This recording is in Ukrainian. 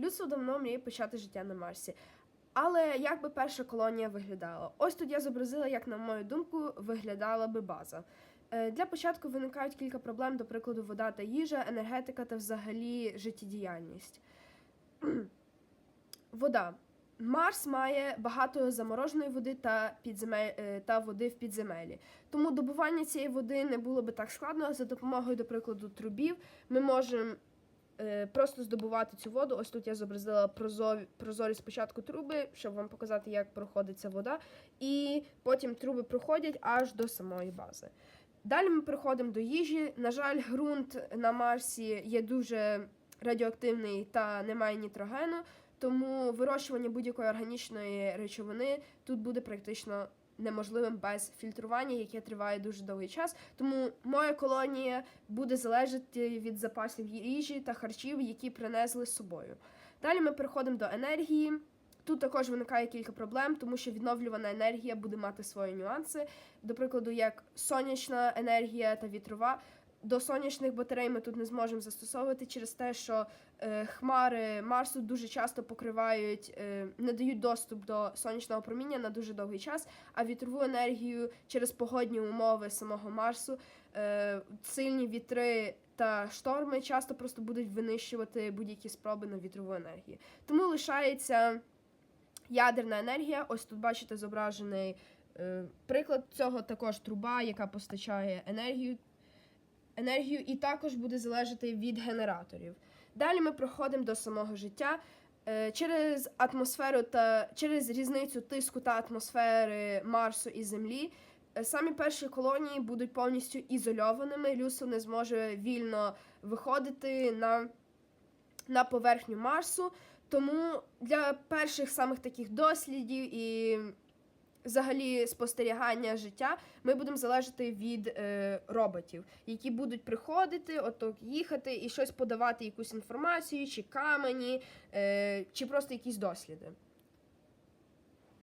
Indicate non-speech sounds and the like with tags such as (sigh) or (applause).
Людство давно мріє почати життя на Марсі. Але як би перша колонія виглядала? Ось тут я зобразила, як, на мою думку, виглядала би база. Е, Для початку виникають кілька проблем, до прикладу, вода та їжа, енергетика та взагалі життєдіяльність. (clears throat) Вода. Марс має багато замороженої води та, підземель... е, та води в підземелі. Тому добування цієї води не було би так складно. За допомогою, до прикладу, трубів ми можемо просто здобувати цю воду. Ось тут я зобразила прозорі, прозорі спочатку труби, щоб вам показати, як проходить ця вода. І потім труби проходять аж до самої бази. Далі ми переходимо до їжі. На жаль, ґрунт на Марсі є дуже радіоактивний та немає нітрогену, тому вирощування будь-якої органічної речовини тут буде практично неможливим без фільтрування, яке триває дуже довгий час. Тому моя колонія буде залежати від запасів їжі та харчів, які принесли з собою. Далі ми переходимо до енергії. Тут також виникає кілька проблем, тому що відновлювана енергія буде мати свої нюанси. До прикладу, як сонячна енергія та вітрова. До сонячних батарей ми тут не зможемо застосовувати через те, що е, хмари Марсу дуже часто покривають, е, не дають доступ до сонячного проміння на дуже довгий час. А вітрову енергію через погодні умови самого Марсу, е, сильні вітри та шторми часто просто будуть винищувати будь-які спроби на вітрову енергію. Тому лишається ядерна енергія. Ось тут бачите зображений е, приклад цього також труба, яка постачає енергію. Енергію і також буде залежати від генераторів. Далі ми проходимо до самого життя. Е, Через атмосферу та через різницю тиску та атмосфери Марсу і Землі. е, Самі перші колонії будуть повністю ізольованими. Людство не зможе вільно виходити на, на поверхню Марсу. Тому для перших самих таких дослідів і взагалі спостерігання життя ми будемо залежати від е, роботів, які будуть приходити, отак їхати і щось подавати, якусь інформацію, чи камені, е, чи просто якісь досліди.